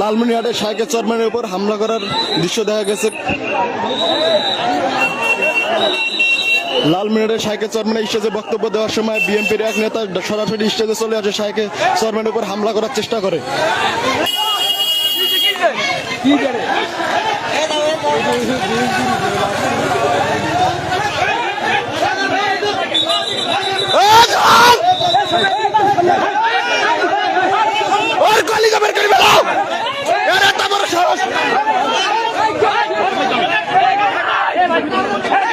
লালমনিহাটে cycle চেয়ারম্যানের উপর হামলা করার দৃশ্য দেখা গেছে। লালমিনারের শাহকে চেয়ারম্যানের স্টেজে বক্তব্য দেওয়ার সময় বিএনপির এক নেতা সরাসরি স্টেজে চলে আসে সাইকেল চেয়ারম্যানের উপর হামলা করার চেষ্টা করে গলি জবের করে বেলাও এর এত বড় সাহস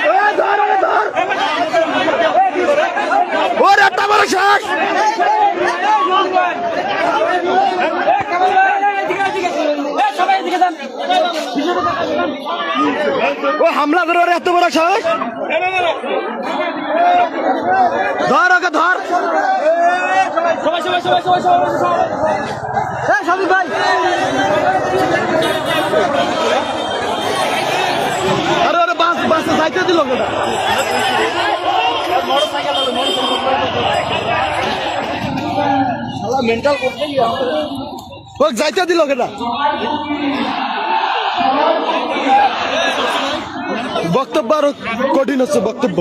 এ, ধর, এ, ধর। ওর এত বড় সাহস ও, হামলা করে এত বড় সাহস। ধর ওকে, ধর। আরে আরে যাইতে দিল কেনা মেন্টাল ও, যাইতে দিল কেনা বক্তব্য আরও কঠিন হচ্ছে বক্তব্য।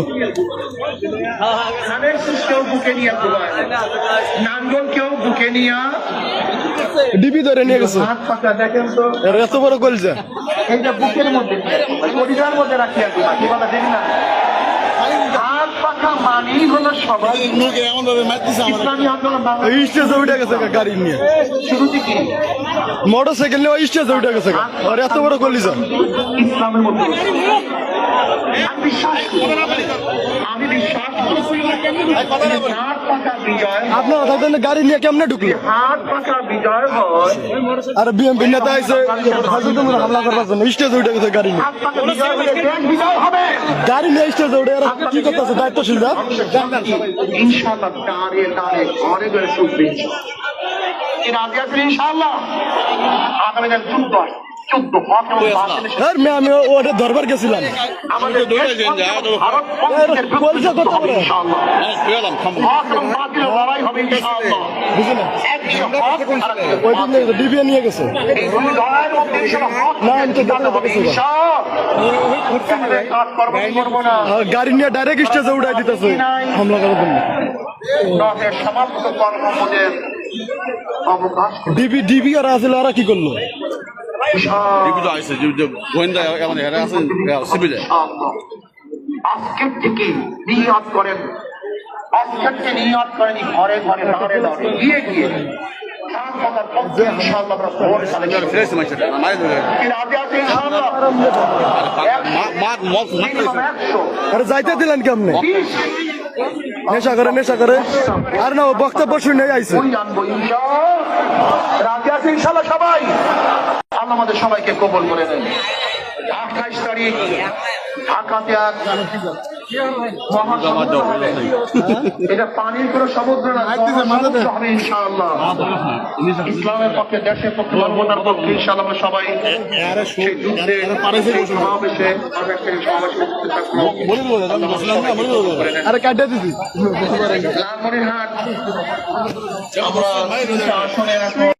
নাঙ্গল কেউ বুকে নিয়ে ডিবি ধরে নিয়ে গেছে। এত বড় কলজা। এইটা বুকের মধ্যে পরিবার মধ্যে রাখিয়া ঘুমা কি বলা দেখি না। হাত পাখা মানেই হলো সবাই। ইসলামী আন্দোলন বাংলাদেশ। স্টেজে উঠে গেছে গাড়ি নিয়ে। শুরু থেকে। মোটর সাইকেল নিয়ে স্টেজে উঠে গেছে আর এত বড় কলিজা। ইসলামের মধ্যে। আমি বিশ্বাস আমি বিশ্বাস করি। হাত পাখা বিজয় আপনার থাকতেন গাড়ি নিয়ে কেমনে ঢুকলো হাত পাখা বিজয় আর বিএমপি নেতা আইসে হামলা করবার জন্য। স্টেজে উঠে গেছে গাড়ি নিয়ে। হাত পাখা বিজয় হলে দেশ বিজয় হবে। গাড়ি নিয়ে স্টেজে উঠে আর কি করতেছে? দায়িত্বশীল দাঁড়িয়ে দাঁড়িয়ে আমি ওটা ধরবার গেছিলাম। ডিবিএ নিয়ে গেছে। না আর গাড়ি নিয়ে ডাইরেক্ট স্টেজে উঠাই দিতেছে। হামলা করার জন্য। ডিবি ডিবি আর আসলে ওরা কি করল? জীবিত আছে জীবিত গোয়েন্দা হেরা আছেন সিভিলে। আজকের থেকে করেন আজকের থেকে করেন ঘরে ঘরে দাঁড়ে দাঁড়ে গিয়ে গিয়ে যাইতে দিলেন কেমনে নেশা করে নেশা করে আর না ও বক্তব্য শুনে ইনশাআল্লাহ রাজি আছে ইনশাআল্লাহ সবাই আল্লাহ আমাদের সবাইকে কবল করে নেন। আঠাইশ তারিখ ঢাকাতে হবে। এটা পানির কোনো সমুদ্র না হবে ইনশাআল্লাহ। ইসলামের পক্ষে দেশের পক্ষে মানবতার পক্ষে ইনশাআল্লাহ আমরা সবাই সেই যুদ্ধে সমাবেশে। আরে কাটে লালমনিরহাট। আসনে